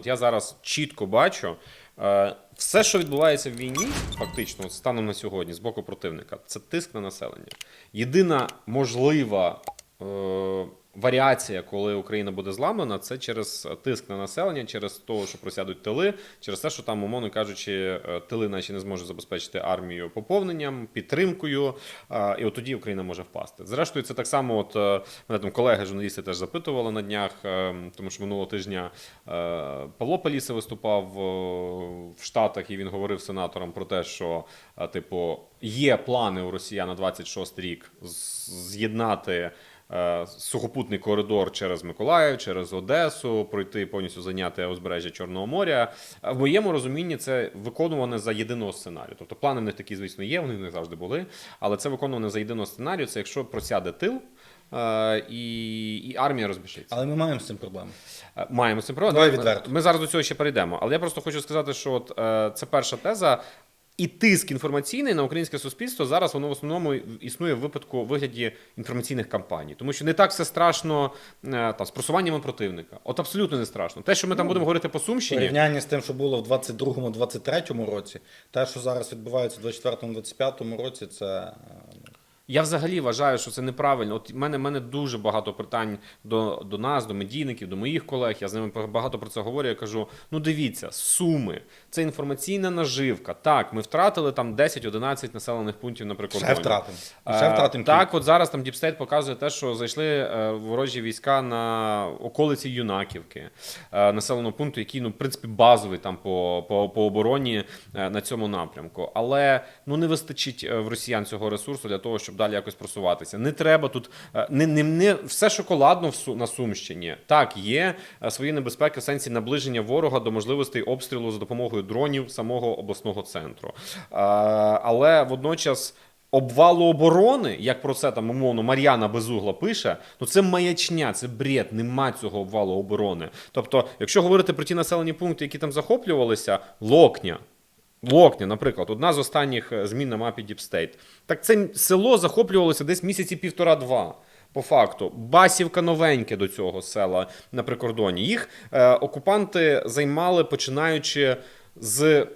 От Я зараз чітко бачу е, все, що відбувається в війні, фактично, от станом на сьогодні, з боку противника, це тиск на населення. Єдина можлива е, варіація, коли Україна буде зламана, це через тиск на населення, через те, що просядуть тили, через те, що там, умовно кажучи, е, тили наші не зможуть забезпечити армію поповненням, підтримкою, е, і от тоді Україна може впасти. Зрештою, це так само, от е, мене там колеги, журналісти теж запитували на днях, е, тому що минулого тижня е, Павло Паліса виступав е, в Штатах, і він говорив сенаторам про те, що е, типу є плани у росіян на 26 рік з'єднати. Е, Сухопутний коридор через Миколаїв, через Одесу, пройти повністю зайняти узбережжя Чорного моря. В моєму розумінні це виконуване за єдиного сценарію. Тобто плани в них такі, звісно, є, вони в них завжди були. Але це виконуване за єдиного сценарію. Це якщо просяде тил е, і, і армія розбіжиться. Але ми маємо з цим проблеми. Е, Маємо з цим проблему. Давай Ми- відверто. Ми зараз до цього ще перейдемо. Але я просто хочу сказати, що от, е, це перша теза. І тиск інформаційний на українське суспільство зараз воно в основному існує в випадку вигляді інформаційних кампаній, тому що не так все страшно е, там з просуваннями противника. От абсолютно не страшно. Те, що ми там Ну, будемо говорити по Сумщині, порівняння з тим, що було в 22-23 році, те, що зараз відбувається в 24-25 році, це е, Я взагалі вважаю, що це неправильно. От в мене, мене дуже багато питань до, до нас, до медійників, до моїх колег. Я з ними багато про це говорю. Я кажу: ну дивіться, суми, це інформаційна наживка. Так, ми втратили там 10-11 населених пунктів на прикордоні. ще втратимо. Ще втратимо. Так, от зараз там Діпстейт показує те, що зайшли е, ворожі війська на околиці Юнаківки, е, населеного пункту, який, ну, в принципі, базовий там по, по, по обороні е, на цьому напрямку. Але ну не вистачить в росіян цього ресурсу для того, щоб далі якось просуватися. Не треба тут е, не, не, не все шоколадно на Сумщині. Так, є е, свої небезпеки в сенсі наближення ворога до можливостей обстрілу за допомогою дронів самого обласного центру. Е, Але водночас. Обвалу оборони, як про це там умовно Мар'яна Безугла пише, ну це маячня, це бред, нема цього обвалу оборони. Тобто, якщо говорити про ті населені пункти, які там захоплювалися, Локня. Локня, наприклад, одна з останніх е, змін на мапі State. Так це село захоплювалося десь місяці півтора-два. По факту, Басівка новеньке до цього села на прикордоні. Їх е, окупанти займали починаючи з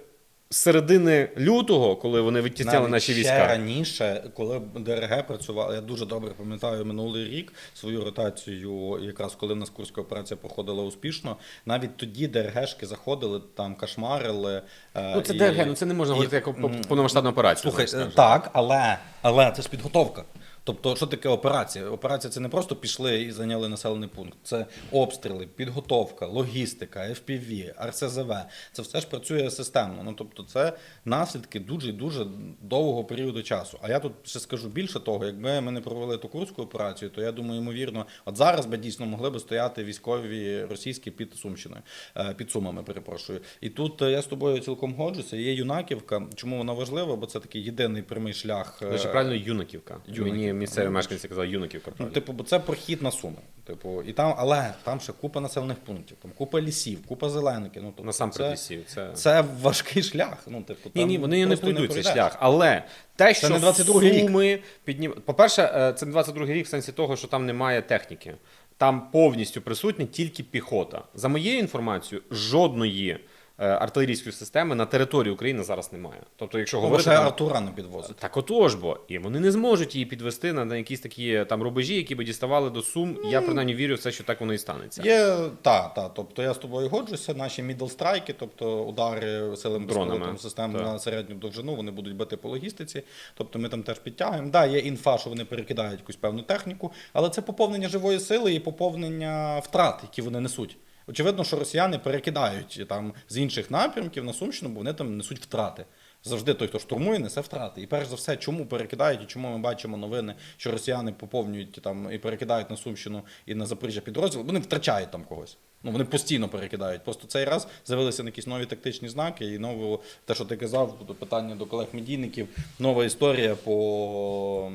середини лютого, коли вони відтісняли Навіть наші ще війська. раніше, коли ДРГ працювала, я дуже добре пам'ятаю минулий рік свою ротацію, якраз коли в нас Курська операція проходила успішно. Навіть тоді ДРГшки заходили, там кошмарили. е, Ну це і- ДРГ, ну це не можна і- говорити як повномасштабна операція. Слухай, так, але, але це ж підготовка. Тобто, що таке операція? Операція це не просто пішли і зайняли населений пункт. Це обстріли, підготовка, логістика, FPV, РСЗВ. Це все ж працює системно. Ну тобто, це наслідки дуже дуже довгого періоду часу. А я тут ще скажу більше того, якби ми не провели ту курську операцію, то я думаю, ймовірно, от зараз би дійсно могли би стояти військові російські під Сумщиною, е, під Сумами, перепрошую. І тут е, я з тобою цілком годжуся. Є юнаківка. Чому вона важлива? Бо це такий єдиний прямий шлях. е, До речі, правильно Юнаківка. Юнаківка. Місцеві мешканці казали Юнаківка. Ну, типу, бо це прохід на суми. Типу, і там, але там ще купа населених пунктів, там купа лісів, купа зеленики. Ну, тобто Насамперед це, лісів. Це... це важкий шлях. Ну, типу, Ні, там ні, вони не просто пройдуть цей пройдеш. шлях. Але те, що не 22-й рік. суми піднім... По-перше, е, це не 22-й рік в сенсі того, що там немає техніки. Там повністю присутня тільки піхота. За моєю інформацією, жодної артилерійської системи на території України зараз немає. Тобто, якщо Ну, говорити Артура не підвозить. так отож бо, і вони не зможуть її підвести на, на якісь такі там рубежі, які би діставали до сум. Я принаймні вірю в це, що так воно і станеться. Є, та, та, тобто я з тобою годжуся, наші мідл-страйки, тобто удари силами Дронами, безпілотним систем так. на середню довжину, вони будуть бити по логістиці. Тобто ми там теж підтягуємо. Да, є інфа, що вони перекидають якусь певну техніку, але це поповнення живої сили і поповнення втрат, які вони несуть. Очевидно, що росіяни перекидають там з інших напрямків на Сумщину, бо вони там несуть втрати. Завжди той, хто штурмує, несе втрати. І перш за все, чому перекидають і чому ми бачимо новини, що росіяни поповнюють там і перекидають на Сумщину і на Запоріжжя підрозділ, вони втрачають там когось. Ну вони постійно перекидають. Просто цей раз з'явилися якісь нові тактичні знаки, і нове, те, що ти казав, питання до колег медійників, нова історія по.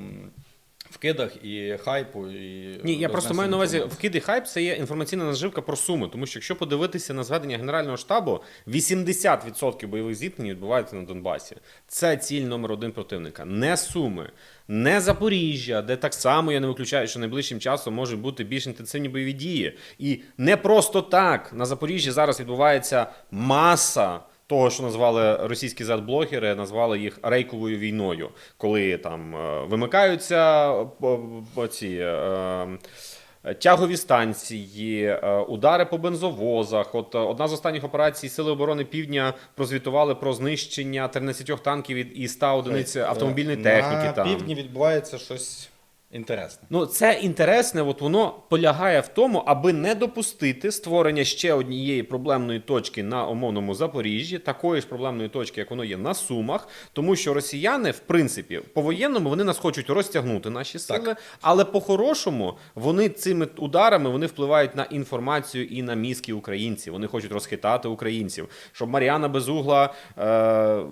Вкидах і хайпу. І Ні, я просто маю на увазі інформації. вкид і хайп це є інформаційна наживка про суми. Тому що якщо подивитися на зведення Генерального штабу, 80% бойових зіткнень відбуваються на Донбасі. Це ціль номер один противника. Не суми, не Запоріжжя, де так само я не виключаю, що найближчим часом можуть бути більш інтенсивні бойові дії. І не просто так на Запоріжжі зараз відбувається маса. Того, що назвали російські зет-блогери, назвали їх рейковою війною, коли там е, вимикаються е, по ці е, тягові станції, е, удари по бензовозах. От е, одна з останніх операцій Сили оборони Півдня прозвітували про знищення 13 танків і 100 одиниць автомобільної техніки. На там. півдні відбувається щось інтересне. Ну, це інтересне, от воно полягає в тому, аби не допустити створення ще однієї проблемної точки на умовному Запоріжжі, такої ж проблемної точки, як воно є на Сумах, тому що росіяни, в принципі, по-воєнному вони нас хочуть розтягнути наші сили, але по-хорошому вони цими ударами вони впливають на інформацію і на мізки українців. Вони хочуть розхитати українців, щоб Мар'яна Безугла. Е-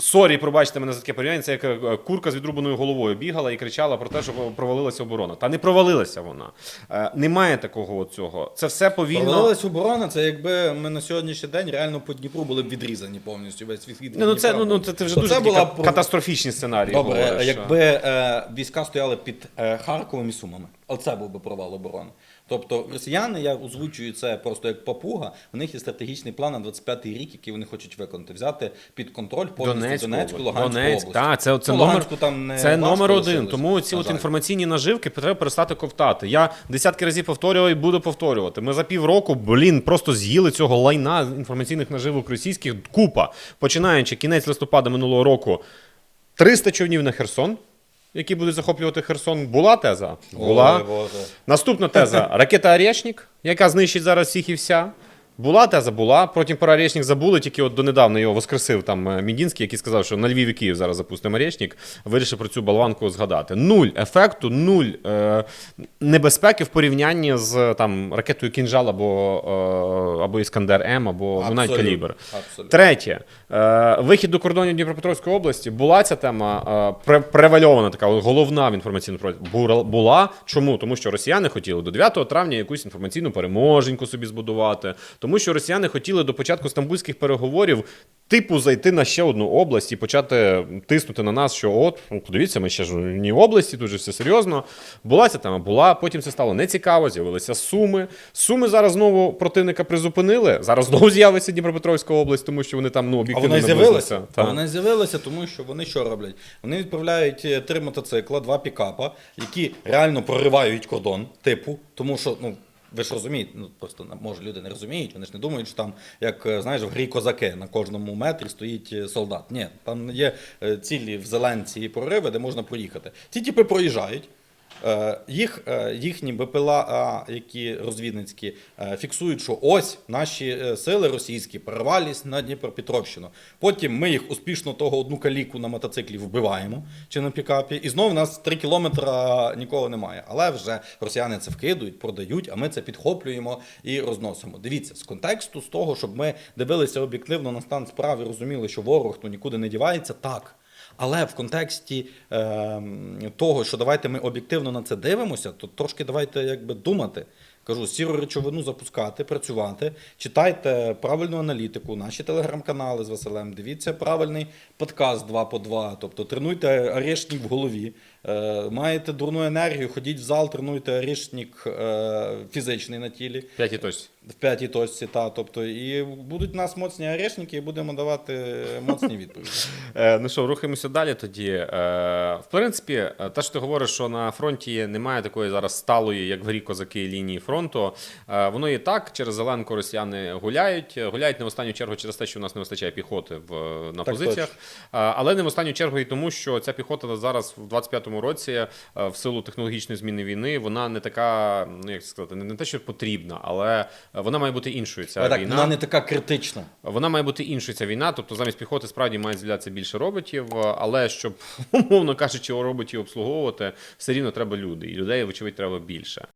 Сорі, пробачте мене за таке порівняння. Це як е, курка з відрубаною головою бігала і кричала про те, що провалилася оборона. Та не провалилася вона. Е, Немає такого цього. Це все повільно. Провалилась оборона, це якби ми на сьогоднішній день реально по Дніпру були б відрізані повністю весь від Ну, ну, це, ну, ну, це, це вже То дуже це була про- катастрофічні сценарії. Добре, говориш, якби е, війська стояли під е, Харковом і Сумами, оце був би провал оборони. Тобто росіяни, я озвучую це просто як папуга, у них є стратегічний план на 25-й рік, який вони хочуть виконати, взяти під контроль повністю Донецьку, Донецьку. Луганську Донецьк, область. та, це, це Ну, номер, там не це номер один. Тому ці от інформаційні наживки треба перестати ковтати. Я десятки разів повторював і буду повторювати. Ми за півроку, блін, просто з'їли цього лайна інформаційних наживок російських купа. Починаючи кінець листопада минулого року, 300 човнів на Херсон. Які будуть захоплювати Херсон, була теза? Була. Ой, Боже. Наступна теза ракета Орешник, яка знищить зараз всіх і вся. Була теза, була. Потім про Орешник забули, тільки от донедавна його воскресив там е, Мідінський, який сказав, що на Львів і Київ зараз запустимо Орешник. Вирішив про цю болванку згадати. Нуль ефекту, нуль е, небезпеки в порівнянні з там ракетою Кінжал або, е, або Іскандер М, або ну, навіть калібр. абсолютно. Третє, е, вихід до кордонів Дніпропетровської області. Була ця тема е, превальована, така головна в інформаційному проєкті. Бура- Була. Чому? Тому що росіяни хотіли до 9 травня якусь інформаційну переможеньку собі збудувати. Тому що росіяни хотіли до початку стамбульських переговорів. Типу зайти на ще одну область і почати тиснути на нас, що от, ну, подивіться, ми ще ж не області, дуже все серйозно. Була ця тема, була. Потім це стало нецікаво, з'явилися суми. Суми зараз знову противника призупинили. Зараз знову з'явиться Дніпропетровська область, тому що вони там ну об'єктивно. Та. А вона з'явилася, тому що вони що роблять? Вони відправляють е, три мотоцикла, два пікапа, які реально проривають кордон, типу, тому що, ну. Ви ж розумієте, ну просто може люди не розуміють, вони ж не думають, що там, як е, знаєш, в грі козаки на кожному метрі стоїть е, солдат. Ні, там є е, цілі в зеленці і прориви, де можна проїхати. Ці типи проїжджають. Е, Їх, е, їхні БПЛА, які розвідницькі, е, фіксують, що ось наші сили російські прорвались на Дніпропетровщину. Потім ми їх успішно того одну каліку на мотоциклі вбиваємо чи на пікапі, і знову в нас 3 кілометра нікого немає. Але вже росіяни це вкидують, продають, а ми це підхоплюємо і розносимо. Дивіться, з контексту, з того, щоб ми дивилися об'єктивно на стан справи, розуміли, що ворог ну, нікуди не дівається, так. Але в контексті е, того, що давайте ми об'єктивно на це дивимося, то трошки давайте якби думати. Кажу, сіру речовину запускати, працювати. Читайте правильну аналітику, наші телеграм-канали з Василем. Дивіться правильний подкаст 2 по 2. Тобто тренуйте орешник в голові. Е, маєте дурну енергію, ходіть в зал, тренуйте орешник е, фізичний на тілі П'ятій точці. в п'ятій точці. Та, тобто, і будуть в нас моцні орешники, і будемо давати моцні відповіді. Е, ну що, рухаємося далі тоді. В принципі, те, що ти говориш, що на фронті немає такої зараз сталої, як в грі козаки лінії фронту. Е, воно і так, через Зеленку росіяни гуляють. Гуляють не в останню чергу через те, що у нас не вистачає піхоти в, на Так позиціях. Е, але не в останню чергу і тому, що ця піхота зараз в 25-му році, е, в силу технологічної зміни війни, вона не така, ну як сказати, не, те, що потрібна, але вона має бути іншою. Ця Але так, вона не така критична. Вона має бути іншою ця війна, тобто замість піхоти справді має з'являтися більше роботів, але щоб, умовно кажучи, роботів обслуговувати, все рівно треба люди, і людей, вочевидь, треба більше.